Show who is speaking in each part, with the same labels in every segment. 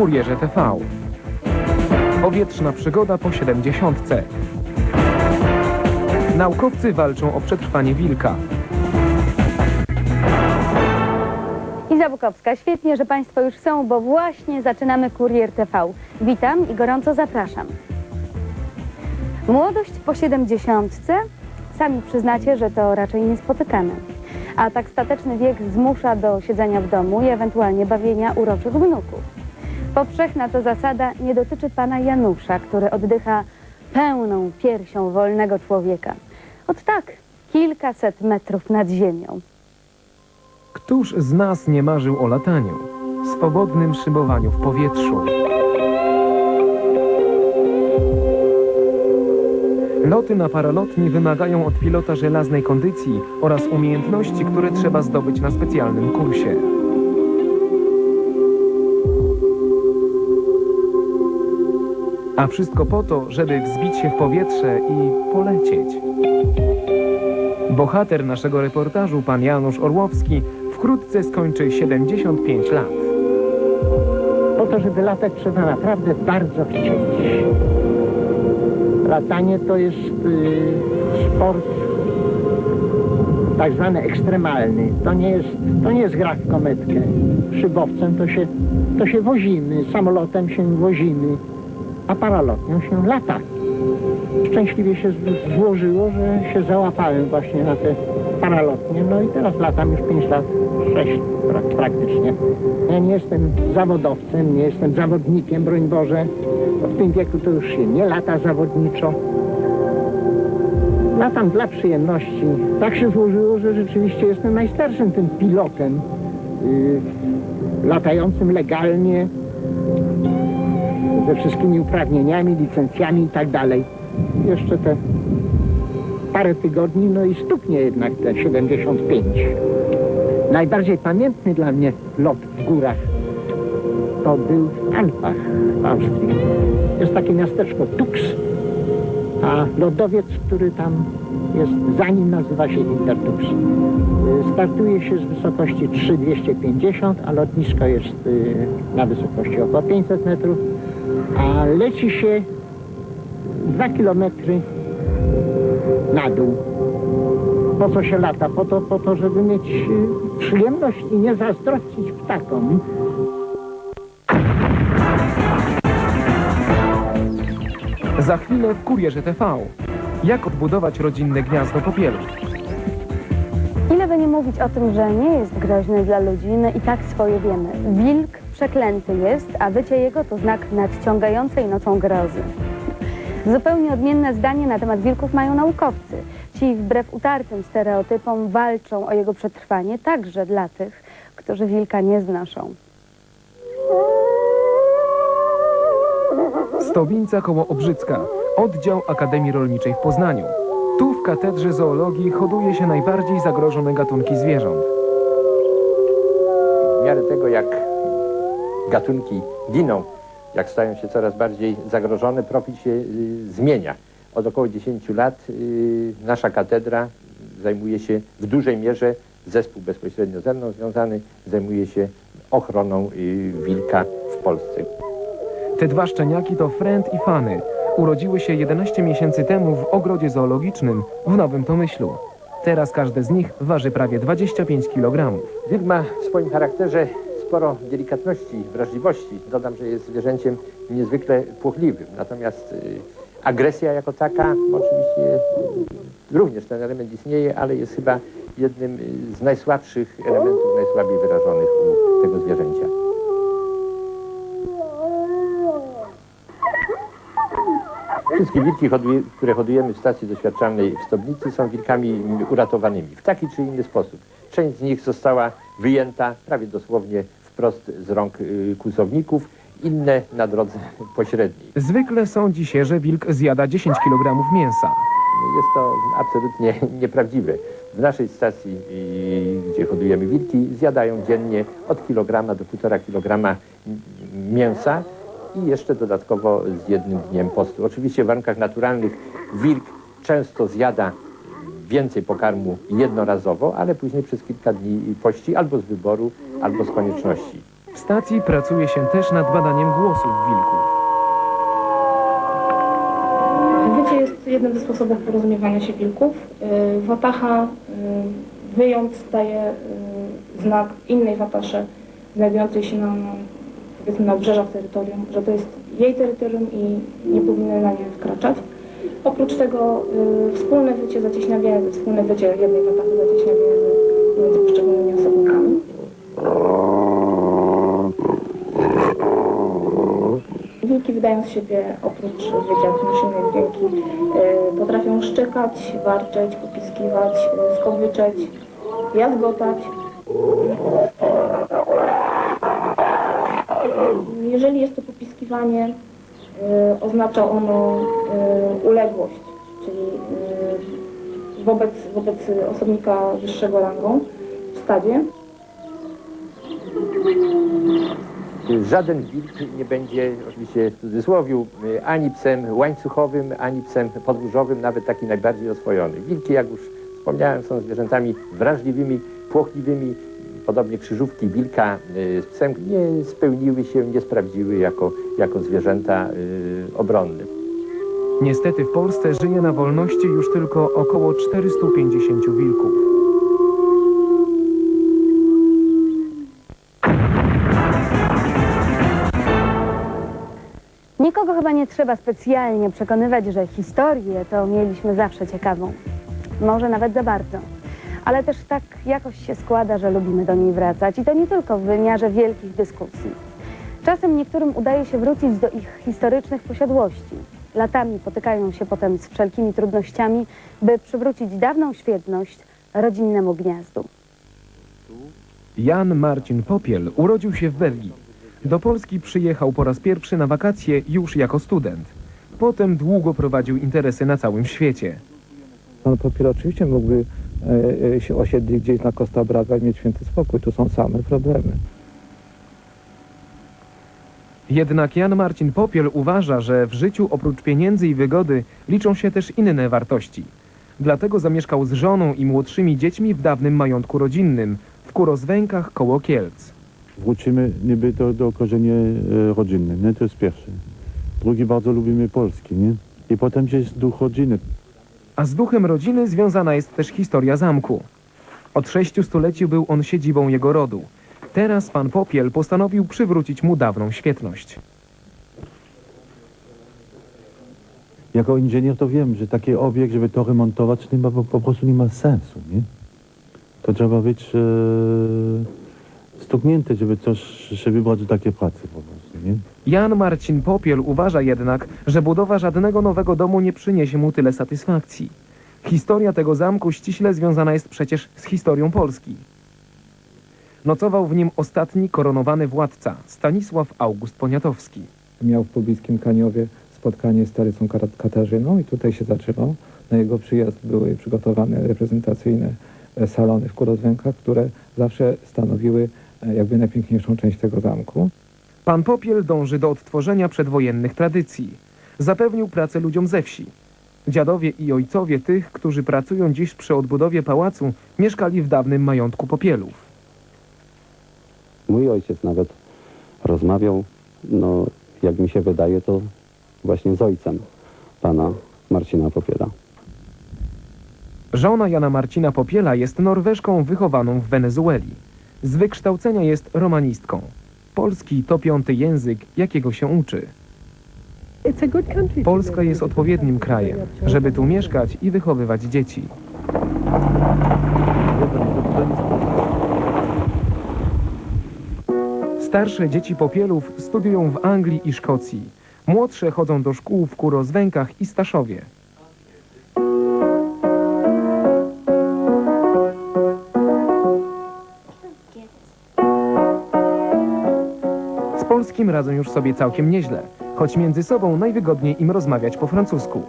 Speaker 1: Kurierze TV. Powietrzna przygoda po 70. Naukowcy walczą o przetrwanie wilka.
Speaker 2: Iza Bukowska, świetnie, że Państwo już są, bo właśnie zaczynamy Kurier TV. Witam i gorąco zapraszam. Młodość po siedemdziesiątce? Sami przyznacie, że to raczej niespotykane. A tak stateczny wiek zmusza do siedzenia w domu i ewentualnie bawienia uroczych wnuków. Powszechna to zasada nie dotyczy pana Janusza, który oddycha pełną piersią wolnego człowieka. Od tak, kilkaset metrów nad ziemią.
Speaker 1: Któż z nas nie marzył o lataniu, swobodnym szybowaniu w powietrzu? Loty na paralotni wymagają od pilota żelaznej kondycji oraz umiejętności, które trzeba zdobyć na specjalnym kursie. A wszystko po to, żeby wzbić się w powietrze i polecieć. Bohater naszego reportażu, pan Janusz Orłowski, wkrótce skończy 75 lat.
Speaker 3: Po to, żeby latać trzeba naprawdę bardzo chcieć. Latanie to jest y, sport tak zwany ekstremalny. To nie jest, to nie jest gra w kometkę. Szybowcem to się, to się wozimy, samolotem się wozimy, a paralotnią się lata. Szczęśliwie się złożyło, że się załapałem właśnie na te paralotnie. No i teraz latam już 5 lat, 6 pra- praktycznie. Ja nie jestem zawodowcem, nie jestem zawodnikiem, broń Boże. Bo w tym wieku to już się nie lata zawodniczo. Latam dla przyjemności. Tak się złożyło, że rzeczywiście jestem najstarszym tym pilotem. Yy, latającym legalnie, ze wszystkimi uprawnieniami, licencjami i tak dalej. Jeszcze te parę tygodni, no i stuknie jednak te 75. Najbardziej pamiętny dla mnie lot w górach to był w Alpach w Austrii. Jest takie miasteczko Tux, a lodowiec, który tam jest za nim nazywa się Intertux. Startuje się z wysokości 3250, a lotnisko jest y, na wysokości około 500 metrów, a leci się 2 kilometry na dół. Po co się lata? Po to, po to żeby mieć y, przyjemność i nie zazdrościć ptakom.
Speaker 1: Za chwilę w Kurierze TV. Jak odbudować rodzinne gniazdo popielu?
Speaker 2: Ile by nie mówić o tym, że nie jest groźny dla ludzi, no i tak swoje wiemy. Wilk przeklęty jest, a wycie jego to znak nadciągającej nocą grozy. Zupełnie odmienne zdanie na temat wilków mają naukowcy. Ci wbrew utartym stereotypom walczą o jego przetrwanie także dla tych, którzy wilka nie znoszą.
Speaker 1: Stobińca koło Obrzycka, oddział Akademii Rolniczej w Poznaniu. Tu w katedrze zoologii hoduje się najbardziej zagrożone gatunki zwierząt.
Speaker 4: w miarę tego, jak gatunki giną, jak stają się coraz bardziej zagrożone, profil się y, zmienia. Od około 10 lat y, nasza katedra zajmuje się w dużej mierze, zespół bezpośrednio ze mną związany, zajmuje się ochroną y, wilka w Polsce.
Speaker 1: Te dwa szczeniaki to Friend i Fany. Urodziły się 11 miesięcy temu w ogrodzie zoologicznym w Nowym Tomyślu. Teraz każde z nich waży prawie 25 kg.
Speaker 4: Wilk ma w swoim charakterze sporo delikatności, wrażliwości. Dodam, że jest zwierzęciem niezwykle płochliwym. Natomiast y, agresja jako taka, oczywiście y, również ten element istnieje, ale jest chyba jednym y, z najsłabszych elementów, najsłabiej wyrażonych u tego zwierzęcia. Wszystkie wilki, które hodujemy w stacji doświadczalnej w Stobnicy są wilkami uratowanymi w taki czy inny sposób. Część z nich została wyjęta prawie dosłownie wprost z rąk y, kłusowników, inne na drodze pośredniej.
Speaker 1: Zwykle sądzi się, że wilk zjada 10 kg mięsa.
Speaker 4: Jest to absolutnie nieprawdziwe. W naszej stacji, y, gdzie hodujemy wilki, zjadają dziennie od kilograma do półtora kilograma mięsa i jeszcze dodatkowo z jednym dniem postu. Oczywiście w warunkach naturalnych wilk często zjada więcej pokarmu jednorazowo, ale później przez kilka dni pości albo z wyboru, albo z konieczności.
Speaker 1: W stacji pracuje się też nad badaniem głosów wilków.
Speaker 5: Wycie jest jednym ze sposobów porozumiewania się wilków. Y, Wataha, y, wyjąc, daje y, znak innej watasze znajdującej się na, powiedzmy, na obrzeżach terytorium, że to jest jej terytorium i nie powinny na nie wkraczać. Oprócz tego y, wspólne wycie zacieśnia więzy, wspólne wycie jednej watachy zacieśnia więzy między poszczególnymi osobnikami. Wilki wydają z siebie oprócz wycia inne dźwięki. y, Potrafią szczekać, warczeć, popiskiwać, y, skowyczeć, jazgotać. Jeżeli jest to popiskiwanie, y, oznacza ono y, uległość, czyli y, wobec, wobec osobnika wyższego rangą w stadzie.
Speaker 4: Żaden wilk nie będzie, oczywiście w cudzysłowiu, ani psem łańcuchowym, ani psem podwórzowym, nawet taki najbardziej oswojony. Wilki, jak już wspomniałem, są zwierzętami wrażliwymi, płochliwymi. Podobnie krzyżówki wilka y, z psem nie spełniły się, nie sprawdziły jako, jako zwierzęta y, obronne.
Speaker 1: Niestety w Polsce żyje na wolności już tylko około 450 wilków.
Speaker 2: Nikogo chyba nie trzeba specjalnie przekonywać, że historię to mieliśmy zawsze ciekawą. Może nawet za bardzo. Ale też tak jakoś się składa, że lubimy do niej wracać i to nie tylko w wymiarze wielkich dyskusji. Czasem niektórym udaje się wrócić do ich historycznych posiadłości. Latami potykają się potem z wszelkimi trudnościami, by przywrócić dawną świetność rodzinnemu gniazdu.
Speaker 1: Jan Marcin Popiel urodził się w Belgii. Do Polski przyjechał po raz pierwszy na wakacje już jako student. Potem długo prowadził interesy na całym świecie.
Speaker 6: Pan Popiel oczywiście mógłby e, e, się osiedlić gdzieś na Costa Braga i mieć święty spokój. Tu są same problemy.
Speaker 1: Jednak Jan Marcin Popiel uważa, że w życiu oprócz pieniędzy i wygody liczą się też inne wartości. Dlatego zamieszkał z żoną i młodszymi dziećmi w dawnym majątku rodzinnym w Kurozwękach koło Kielc.
Speaker 7: wrócimy niby do, do korzeni e, rodzinnych, nie? To jest pierwsze. Drugi, bardzo lubimy Polski, nie? I potem jest duch rodziny.
Speaker 1: A z duchem rodziny związana jest też historia zamku. Od sześciu stuleci był on siedzibą jego rodu. Teraz pan Popiel postanowił przywrócić mu dawną świetność.
Speaker 7: Jako inżynier to wiem, że taki obiekt, żeby to remontować, nie ma, po, prostu nie ma sensu, nie? To trzeba być e, stuknięty, żeby coś się wybrać do takiej pracy po prostu, nie?
Speaker 1: Jan Marcin Popiel uważa jednak, że budowa żadnego nowego domu nie przyniesie mu tyle satysfakcji. Historia tego zamku ściśle związana jest przecież z historią Polski. Nocował w nim ostatni koronowany władca, Stanisław August Poniatowski.
Speaker 6: Miał w pobliskim Kaniowie spotkanie z Kar- Katarzyną i tutaj się zaczynał. Na jego przyjazd były przygotowane reprezentacyjne e, salony w Kurozwękach, które zawsze stanowiły e, jakby najpiękniejszą część tego zamku.
Speaker 1: Pan Popiel dąży do odtworzenia przedwojennych tradycji. Zapewnił pracę ludziom ze wsi. Dziadowie i ojcowie tych, którzy pracują dziś przy odbudowie pałacu, mieszkali w dawnym majątku Popielów.
Speaker 8: Mój ojciec nawet rozmawiał, no jak mi się wydaje, to właśnie z ojcem pana Marcina Popiela.
Speaker 1: Żona Jana Marcina Popiela jest Norweżką wychowaną w Wenezueli. Z wykształcenia jest romanistką. Polski to piąty język, jakiego się uczy. Polska jest odpowiednim krajem, żeby tu mieszkać i wychowywać dzieci. Starsze dzieci Popielów studiują w Anglii i Szkocji. Młodsze chodzą do szkół w Kurozwękach i Staszowie. Z polskim radzą już sobie całkiem nieźle, choć między sobą najwygodniej im rozmawiać po francusku.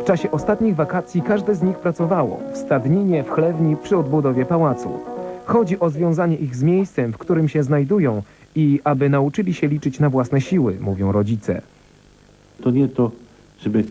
Speaker 1: W czasie ostatnich wakacji każde z nich pracowało w stadninie, w chlewni, przy odbudowie pałacu. Chodzi o związanie ich z miejscem, w którym się znajdują i aby nauczyli się liczyć na własne siły, mówią rodzice.
Speaker 7: To nie to, żeby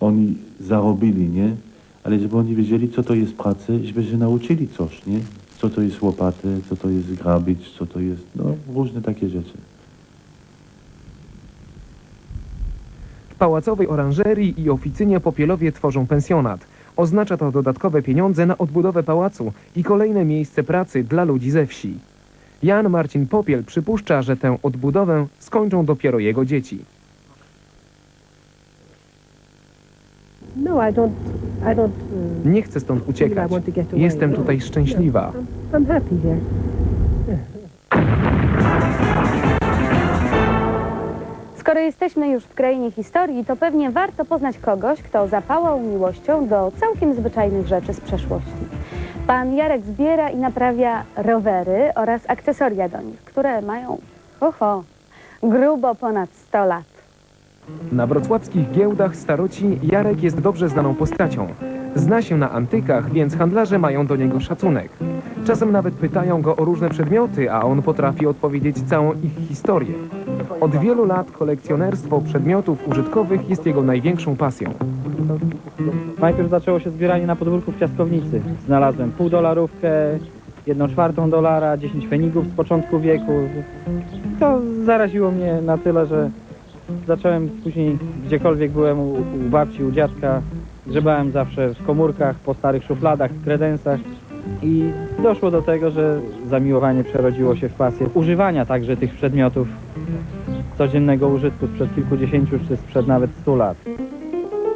Speaker 7: oni zarobili, nie? Ale żeby oni wiedzieli, co to jest praca żeby się nauczyli coś, nie? co to jest łopaty, co to jest grabicz, co to jest, no różne takie rzeczy.
Speaker 1: W pałacowej oranżerii i oficynie Popielowie tworzą pensjonat. Oznacza to dodatkowe pieniądze na odbudowę pałacu i kolejne miejsce pracy dla ludzi ze wsi. Jan Marcin Popiel przypuszcza, że tę odbudowę skończą dopiero jego dzieci.
Speaker 9: No. Uh,
Speaker 1: Nie chcę stąd uciekać. Jestem tutaj szczęśliwa.
Speaker 9: Here.
Speaker 2: Skoro jesteśmy już w krainie historii, to pewnie warto poznać kogoś, kto zapałał miłością do całkiem zwyczajnych rzeczy z przeszłości. Pan Jarek zbiera i naprawia rowery oraz akcesoria do nich, które mają, ho, ho, grubo ponad 100 lat.
Speaker 1: Na wrocławskich giełdach staroci Jarek jest dobrze znaną postacią. Zna się na antykach, więc handlarze mają do niego szacunek. Czasem nawet pytają go o różne przedmioty, a on potrafi odpowiedzieć całą ich historię. Od wielu lat kolekcjonerstwo przedmiotów użytkowych jest jego największą pasją.
Speaker 10: Najpierw zaczęło się zbieranie na podwórku w piaskownicy. Znalazłem pół dolarówkę, jedną czwartą dolara, 10 fenigów z początku wieku. To zaraziło mnie na tyle, że zacząłem później, gdziekolwiek byłem u, u babci, u dziadka, grzebałem zawsze w komórkach, po starych szufladach, kredensach. I doszło do tego, że zamiłowanie przerodziło się w pasję używania także tych przedmiotów codziennego użytku sprzed kilkudziesięciu czy sprzed nawet stu lat.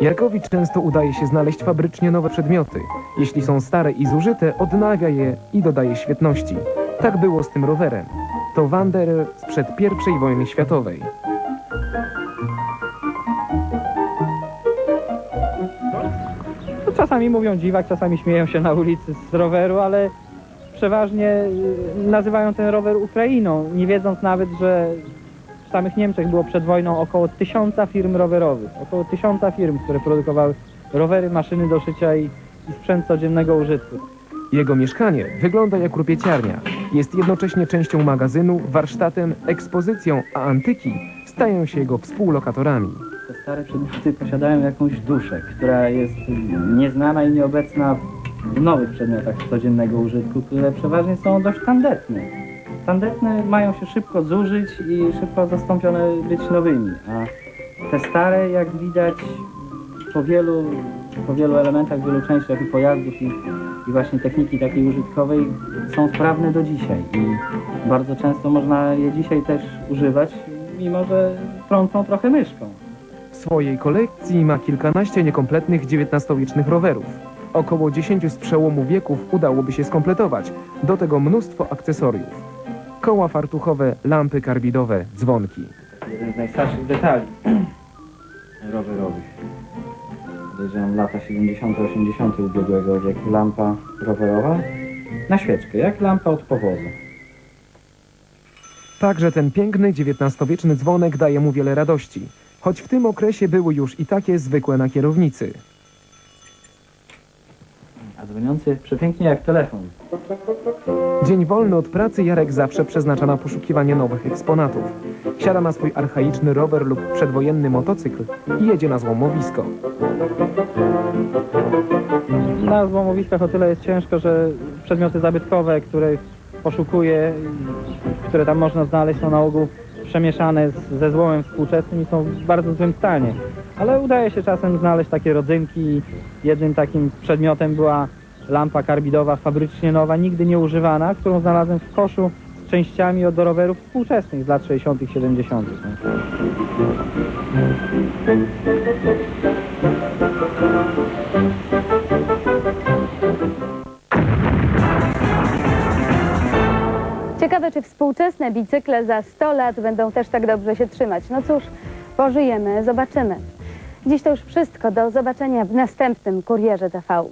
Speaker 1: Jarkowi często udaje się znaleźć fabrycznie nowe przedmioty. Jeśli są stare i zużyte, odnawia je i dodaje świetności. Tak było z tym rowerem. To Wanderer sprzed I wojny światowej.
Speaker 10: Czasami mówią dziwak, czasami śmieją się na ulicy z roweru, ale przeważnie y, nazywają ten rower Ukrainą, nie wiedząc nawet, że w samych Niemczech było przed wojną około tysiąca firm rowerowych. Około tysiąca firm, które produkowały rowery, maszyny do szycia i, i sprzęt codziennego użytku.
Speaker 1: Jego mieszkanie wygląda jak rupieciarnia. Jest jednocześnie częścią magazynu, warsztatem, ekspozycją, a antyki stają się jego współlokatorami.
Speaker 10: Te stare przedmioty posiadają jakąś duszę, która jest nieznana i nieobecna w nowych przedmiotach codziennego użytku, które przeważnie są dość tandetne. Tandetne mają się szybko zużyć i szybko zastąpione być nowymi, a te stare, jak widać, po wielu, po wielu elementach, wielu częściach i pojazdów i, i właśnie techniki takiej użytkowej są sprawne do dzisiaj i bardzo często można je dzisiaj też używać, mimo że trącą trochę myszką.
Speaker 1: W swojej kolekcji ma kilkanaście niekompletnych XIX-wiecznych rowerów. Około 10 z przełomu wieków udałoby się skompletować. Do tego mnóstwo akcesoriów. Koła fartuchowe, lampy karbidowe, dzwonki.
Speaker 10: jeden z najstarszych detali rowerowych. Podejrzewam lata 70., 80. ubiegłego wieku. Lampa rowerowa na świeczkę, jak lampa od powozu.
Speaker 1: Także ten piękny XIX-wieczny dzwonek daje mu wiele radości. Choć w tym okresie były już i takie zwykłe na kierownicy.
Speaker 10: A dzwoniący przepięknie jak telefon.
Speaker 1: Dzień wolny od pracy Jarek zawsze przeznacza na poszukiwanie nowych eksponatów. Siada na swój archaiczny rower lub przedwojenny motocykl i jedzie na złomowisko.
Speaker 10: Na złomowiskach o tyle jest ciężko, że przedmioty zabytkowe, których poszukuję, i które tam można znaleźć, są na ogół przemieszane z, ze złomem współczesnym i są w bardzo złym stanie. Ale udaje się czasem znaleźć takie rodzynki. Jednym takim przedmiotem była lampa karbidowa, fabrycznie nowa, nigdy nie używana, którą znalazłem w koszu z częściami od rowerów współczesnych z lat 60. 70.
Speaker 2: Ciekawe, czy współczesne bicykle za 100 lat będą też tak dobrze się trzymać. No cóż, pożyjemy, zobaczymy. Dziś to już wszystko. Do zobaczenia w następnym Kurierze TV.